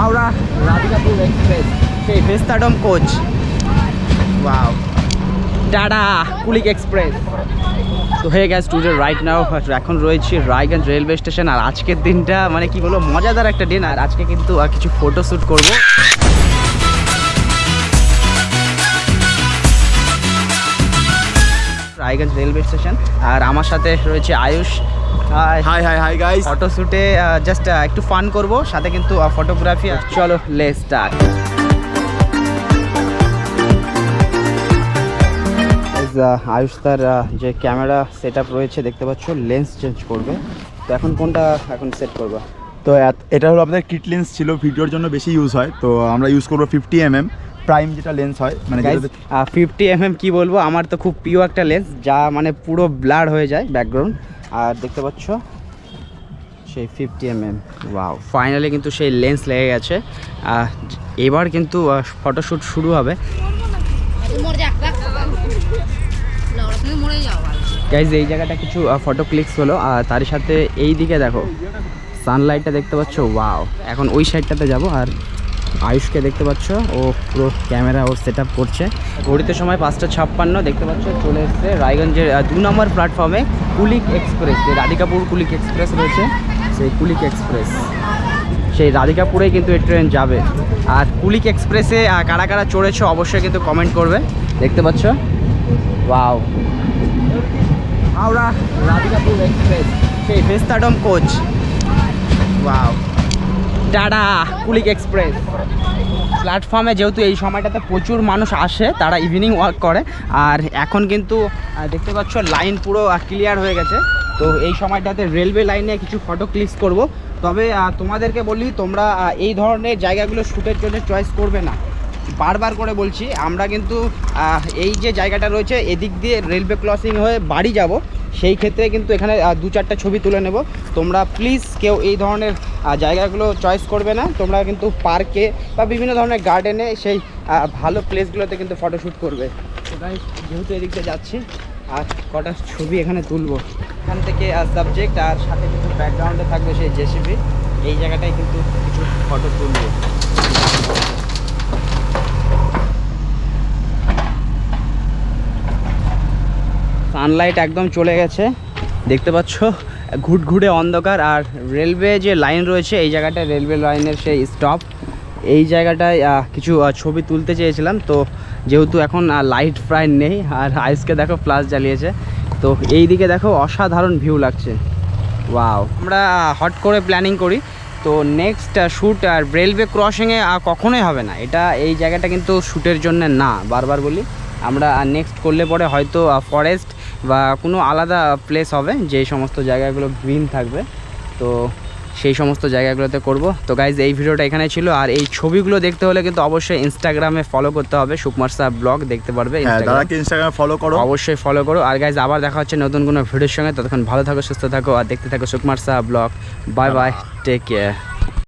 Howrah Radhikapur express. সেই vistadome coach. Wow টাটা Kulik express. তো হয়ে গেছে টুডে রাইট নাও এখন রয়েছি রায়গঞ্জ রেলওয়ে স্টেশন আর আজকের দিনটা মানে কি বলব মজাদার একটা দিন আর আজকে কিন্তু আহ, কিছু ফটো শ্যুট করব। রায়গঞ্জ রেলওয়ে স্টেশন আর আমার সাথে রয়েছে Ayush. Hi hi hi guys photo শ্যুটে just একটু ফান করব সাথে কিন্তু ফটোগ্রাফি চলো লে স্টার্ট আয়ুষ তার যে ক্যামেরা সেট রয়েছে দেখতে পাচ্ছ লেন্স চেঞ্জ করবে। তো এখন কোনটা এখন সেট করব? তো এটা হলো আপনাদের কিট লেন্স ছিল ভিডিওর জন্য বেশি ইউজ হয়। তো আমরা ইউজ করব ফিফটি এম এম প্রাইম যেটা লেন্স হয় মানে ফিফটি এম এম কী বলব? আমার তো খুব প্রিয় একটা লেন্স যা মানে পুরো ব্লার হয়ে যায় ব্যাকগ্রাউন্ড আর দেখতে পাচ্ছ? সেই fifty M M wow finally কিন্তু সেই লেন্স লেগে গেছে। এবার কিন্তু ফটোশ্যুট শুরু হবে। গাইজ এই জায়গাটা কিছু ফটো ক্লিকস হলো। আর তার সাথে এই দিকে দেখো সানলাইটটা দেখতে পাচ্ছ ওয়াও এখন ওই সাইডটাতে যাব। আর আয়ুষকে দেখতে পাচ্ছ। ও পুরো ক্যামেরা ওর সেট করছে। ঘড়িতে সময় পাঁচটা ছাপ্পান্ন, দেখতে পাচ্ছ, চলে এসছে রায়গঞ্জের দু নম্বর প্ল্যাটফর্মে কুলিক এক্সপ্রেস যে রাধিকাপুর কুলিক এক্সপ্রেস রয়েছে, সেই কুলিক এক্সপ্রেস সেই রাধিকাপুরেই কিন্তু এই ট্রেন যাবে। আর কুলিক এক্সপ্রেসে কারা কারা চড়েছো অবশ্যই কিন্তু কমেন্ট করবে। দেখতে পাচ্ছ? ওয়াও হাওড়া রাধিকাপুর এক্সপ্রেস সেই ভেস্তাডম কোচ। ওয়াও টাটা কুলিক এক্সপ্রেস। প্ল্যাটফর্মে যেহেতু এই সময়টাতে প্রচুর মানুষ আসে, তারা ইভিনিং ওয়াক করে। আর এখন কিন্তু দেখতে পাচ্ছ লাইন পুরো ক্লিয়ার হয়ে গেছে। তো এই সময়টাতে রেলওয়ে লাইনে কিছু ফটো ক্লিক করব। তবে তোমাদেরকে বলি, তোমরা এই ধরনের জায়গাগুলো শ্যুটের জন্য চয়েস করবে না। বারবার করে বলছি, আমরা কিন্তু এই যে জায়গাটা রয়েছে, এদিক দিয়ে রেলওয়ে ক্রসিং হয়ে বাড়ি যাব। সেই ক্ষেত্রে কিন্তু এখানে দু চারটা ছবি তুলে নেব। তোমরা প্লিজ কেউ এই ধরনের জায়গাগুলো চয়েস করবে না। তোমরা কিন্তু পার্কে বা বিভিন্ন ধরনের গার্ডেনে সেই ভালো প্লেসগুলোতে কিন্তু ফটোশ্যুট করবে। যেহেতু এদিক যাচ্ছি, আর কটা ছবি এখানে তুলবো। এখান থেকে সাবজেক্ট আর সাথে কিন্তু ব্যাকগ্রাউন্ডে থাকবে সেই জেসিবি এই জায়গাটায় কিন্তু কিছু ফটো তুলবো। সানলাইট একদম চলে গেছে। দেখতে পাচ্ছ, ঘুটঘুটে অন্ধকার আর রেলওয়ে যে লাইন রয়েছে, এই জায়গাটায় রেলওয়ে লাইনের সেই স্টপ এই জায়গাটায় কিছু ছবি তুলতে চেয়েছিলাম, তো যেহেতু এখন লাইট প্রায় নেই, আর আইসকে দেখো প্লাস জ্বালিয়েছে। তো এই দিকে দেখো অসাধারণ ভিউ লাগছে। ওয়াও আমরা হট করে প্ল্যানিং করি। তো নেক্সট শ্যুট আর রেলওয়ে ক্রসিংয়ে কখনোই হবে না। এটা এই জায়গাটা কিন্তু শ্যুটের জন্য না, বারবার বলি। আমরা নেক্সট করলে পরে হয়তো ফরেস্ট বা কোনো আলাদা প্লেস হবে যে সমস্ত জায়গাগুলো গ্রিন থাকবে। তো সেই সমস্ত জায়গাগুলোতে করব। তো গাইজ এই ভিডিওটা এখানে ছিল। আর এই ছবিগুলো দেখতে হলে কিন্তু অবশ্যই ইনস্টাগ্রামে ফলো করতে হবে। সুকুমার সাহা ব্লগ দেখতে পারবে হ্যাঁ। ইনস্টাগ্রামে ফলো করো। অবশ্যই ফলো করো। আর গাইজ আবার দেখা হচ্ছে নতুন কোনো ভিডিওর সঙ্গে। ততক্ষণ ভালো থাকো সুস্থ থাকো। আর দেখতে থাকো Sukumar Saha vlog bye bye take care